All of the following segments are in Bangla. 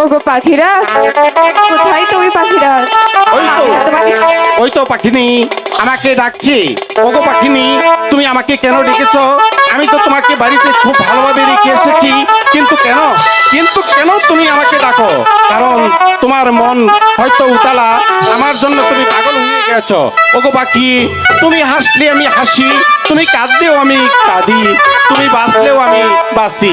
ওগো পাখিরাজ কোথায় তুমি পাখিরাজ? ওই তো তোমাকে ওই তো পাখিনি আমাকে ডাকছে। ওগো পাখিনি তুমি আমাকে কেন ডেকেছো? আমি তো তোমাকে বাড়িতে খুব ভালোভাবে রেখে এসেছি। কিন্তু কেন? কিন্তু কেন তুমি আমাকে ডাকো? কারণ তোমার মন হয়তো উতালা। আমার জন্য তুমি পাগল হয়ে গেছো। ওগো পাখি তুমি হাসলে আমি হাসি। তুমি কাঁদলেও আমি কাঁদি। তুমি বাঁচলেও আমি বাঁচি।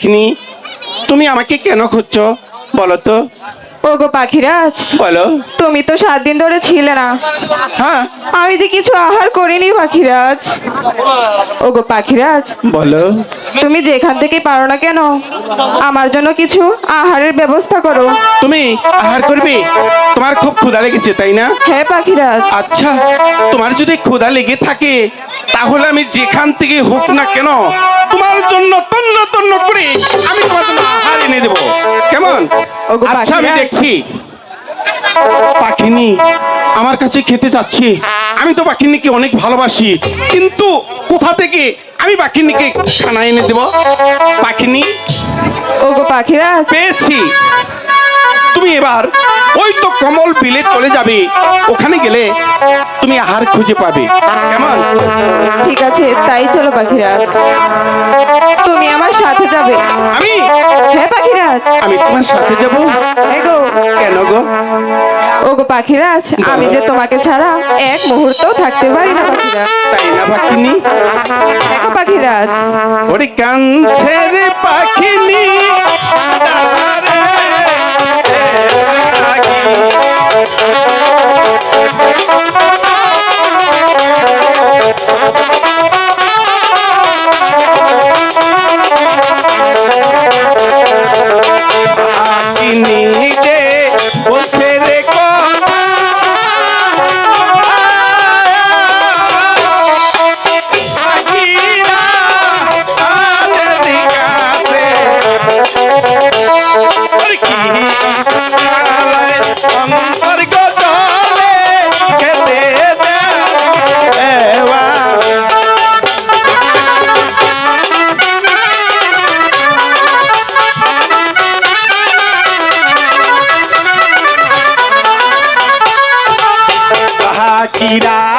পাখিনি? তুমি আমাকে কেন খুঁজছো? বলো তো। ওগো পাখিরাজ বলো। তুমি তো সাত দিন ধরে ছিলে না। হ্যাঁ। আমি যে কিছু আহার করিনি পাখিরাজ। ওগো পাখিরাজ বলো। তুমি যেখান থেকে পারো না কেন? আমার জন্য কিছু আহারের ব্যবস্থা করো। তুমি আহার করবে? তোমার খুব ক্ষুধা লেগেছে তাই না? হ্যাঁ পাখিরাজ। আচ্ছা তোমার যদি ক্ষুধা লেগে থাকে তাহলে আমি যেখান থেকে হোক না কেন তোমার জন্য তন্ন তন্ন করে আমি তোমার জন্য আহার এনে দেবো। কেমন? আচ্ছা আমি দেখছি। পাখিনি আমার কাছে খেতে চাচ্ছি আমি তো পাখিনিকে অনেক ভালোবাসি কিন্তু কোথা থেকে আমি পাখিনিকে খানা এনে দেব? পাখিনি? ওগো পাখিরা। পেয়েছি। তুমি এবার ওই তো কমল বিলে চলে যাবে। ওখানে গেলে তুমি আহার খুঁজে পাবে। কেমন? ঠিক আছে তাই চলো পাখিরাজ। তুমি আমার সাথে যাবে। আমি? হ্যাঁ পাখিরাজ। আমি তোমার সাথে যাব? হ্যাঁ গো। কেন গো? ওগো পাখিরাজ আমি যে তোমাকে ছাড়া এক মুহূর্তও থাকতে পারি না তাই না পাখিনি দেখো পাখিরাজ। ওরে কাঞ্ছে রে পাখিনি। তারে লাগি। পাখিরা।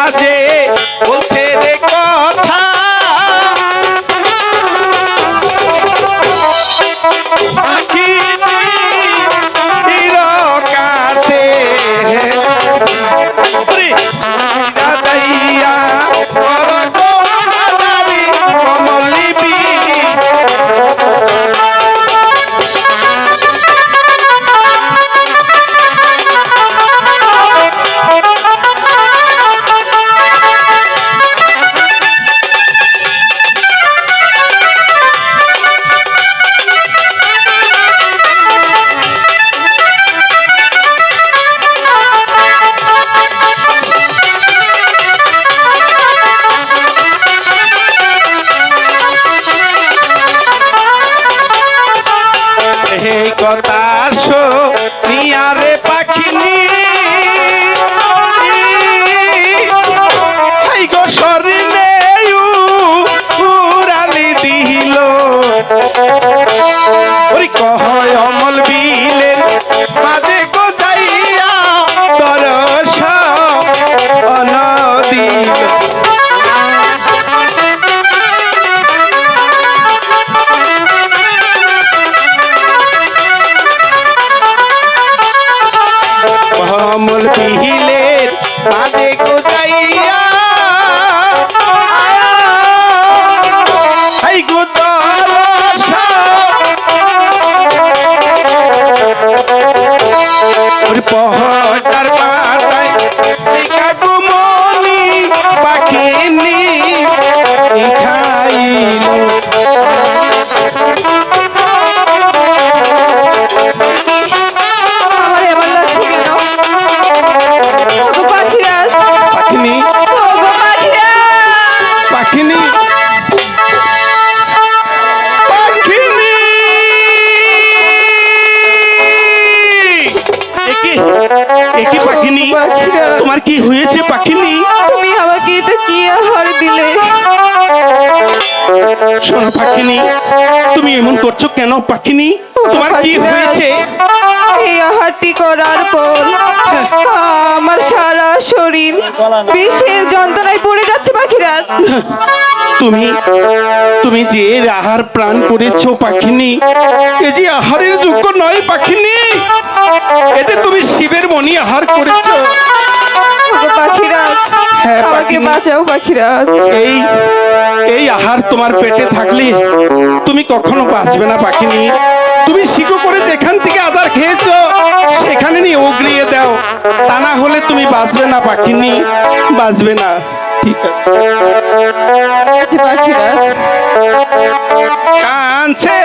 কথা শুনিয়া রে পাখিনি। সরিনে উড়ালি দিল। ওরে পহটার পাতায় কি আহার দিলে। শোনো পাখিনি তুমি এমন করছ কেন পাখিনি? তোমার কি হয়েছে? এই আহারটি করার পর আমার সারা শরীর বিষের যন্ত্রণায় পড়ে যাচ্ছে পাখিরাজ তুমি তুমি যে আহার প্রাণ করেছ পাখিনি এ যে আহারের যোগ্য নয় পাখিনি এ যে তুমি শিবের মনি আহার করেছ। পাখিরাজ হ্যাঁ, আমাকে বাঁচাও পাখিরাজ এই এই আহার তোমার পেটে থাকলে তুমি কখনো বাঁচবে না পাখিনি। তুমি শিকু করে যেখান থেকে আদার খেয়েছো সেখানে নিয়ে উগড়িয়ে দাও। তা না হলে তুমি বাঁচবে না পাখিনি বাঁচবে না। ঠিক আছে। পাখিরাজ কানছে